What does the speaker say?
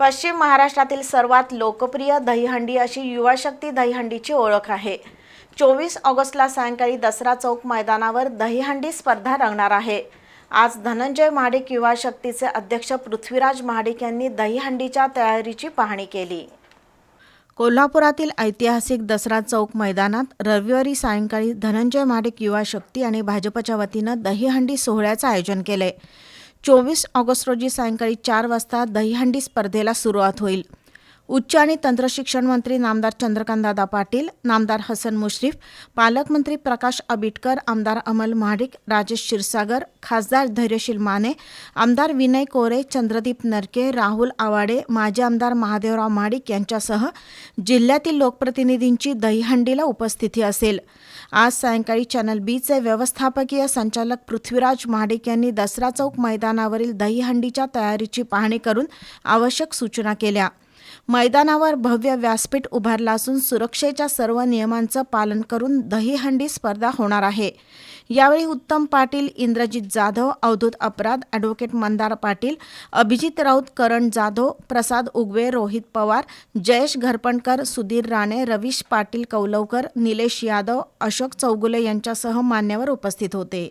पश्चिम महाराष्ट्रातील सर्वात लोकप्रिय दहीहंडी अशी युवाशक्ती दहीहंडीची ओळख आहे. चोवीस ऑगस्टला सायंकाळी दसरा चौक मैदानावर दहीहंडी स्पर्धा रंगणार आहे. आज धनंजय महाडिक युवा शक्तीचे अध्यक्ष पृथ्वीराज महाडिक यांनी दहीहंडीच्या तयारीची पाहणी केली. कोल्हापुरातील ऐतिहासिक दसरा चौक मैदानात रविवारी सायंकाळी धनंजय महाडिक युवा शक्ती आणि भाजपच्या वतीनं दहीहंडी सोहळ्याचं आयोजन केलंय. चोवीस ऑगस्ट रोजी सायंकाळी चार वाजता दहीहंडी स्पर्धेला सुरुवात होईल. उच्च आणि तंत्रशिक्षण मंत्री नामदार चंद्रकांतदादा पाटील नामदार हसन मुश्रीफ पालकमंत्री प्रकाश आबिटकर आमदार अमल महाडिक राजेश क्षीरसागर खासदार धैर्यशील माने आमदार विनय कोरे चंद्रदीप नरके राहुल आवाडे माजी आमदार महादेवराव महाडिक यांच्यासह जिल्ह्यातील लोकप्रतिनिधींची दहीहंडीला उपस्थिती असेल. आज सायंकाळी चॅनल बीचे व्यवस्थापकीय संचालक पृथ्वीराज महाडिक यांनी दसरा चौक मैदानावरील दहीहंडीच्या तयारीची पाहणी करून आवश्यक सूचना केल्या. मैदानावर भव्य व्यासपीठ उभारला असून सुरक्षेच्या सर्व नियमांचं पालन करून दहीहंडी स्पर्धा होणार आहे. यावेळी उत्तम पाटील इंद्रजित जाधव अवधूत अपराध ॲडव्होकेट मंदार पाटील अभिजित राऊत करण जाधव प्रसाद उगवे रोहित पवार जयेश घरपणकर सुधीर राणे रवीश पाटील कौलवकर निलेश यादव अशोक चौगुले यांच्यासह मान्यवर उपस्थित होते.